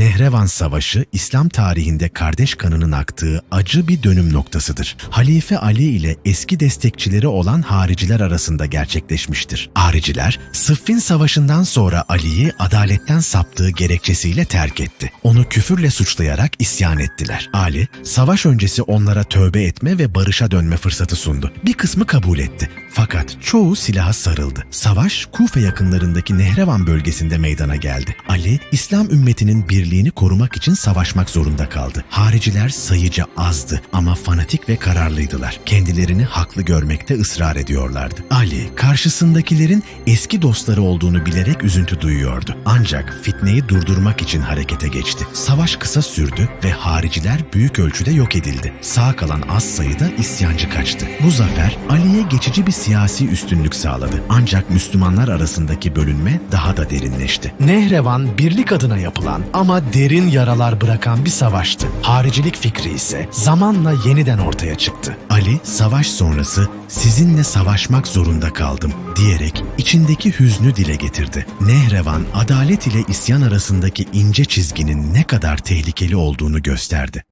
Nehrevan Savaşı, İslam tarihinde kardeş kanının aktığı acı bir dönüm noktasıdır. Halife Ali ile eski destekçileri olan hariciler arasında gerçekleşmiştir. Hariciler, Sıffin Savaşı'ndan sonra Ali'yi adaletten saptığı gerekçesiyle terk etti. Onu küfürle suçlayarak isyan ettiler. Ali, savaş öncesi onlara tövbe etme ve barışa dönme fırsatı sundu. Bir kısmı kabul etti. Fakat çoğu silaha sarıldı. Savaş, Kufe yakınlarındaki Nehrevan bölgesinde meydana geldi. Ali, İslam ümmetinin birliğini korumak için savaşmak zorunda kaldı. Hariciler sayıca azdı ama fanatik ve kararlıydılar. Kendilerini haklı görmekte ısrar ediyorlardı. Ali, karşısındakilerin eski dostları olduğunu bilerek üzüntü duyuyordu. Ancak fitneyi durdurmak için harekete geçti. Savaş kısa sürdü ve hariciler büyük ölçüde yok edildi. Sağ kalan az sayıda isyancı kaçtı. Bu zafer Ali'ye geçici bir siyasi üstünlük sağladı. Ancak Müslümanlar arasındaki bölünme daha da derinleşti. Nehrevan birlik adına yapılan ama derin yaralar bırakan bir savaştı. Haricilik fikri ise zamanla yeniden ortaya çıktı. Ali savaş sonrası sizinle savaşmak zorunda kaldım diyerek içindeki hüznü dile getirdi. Nehrevan adalet ile isyan arasındaki ince çizginin ne kadar tehlikeli olduğunu gösterdi.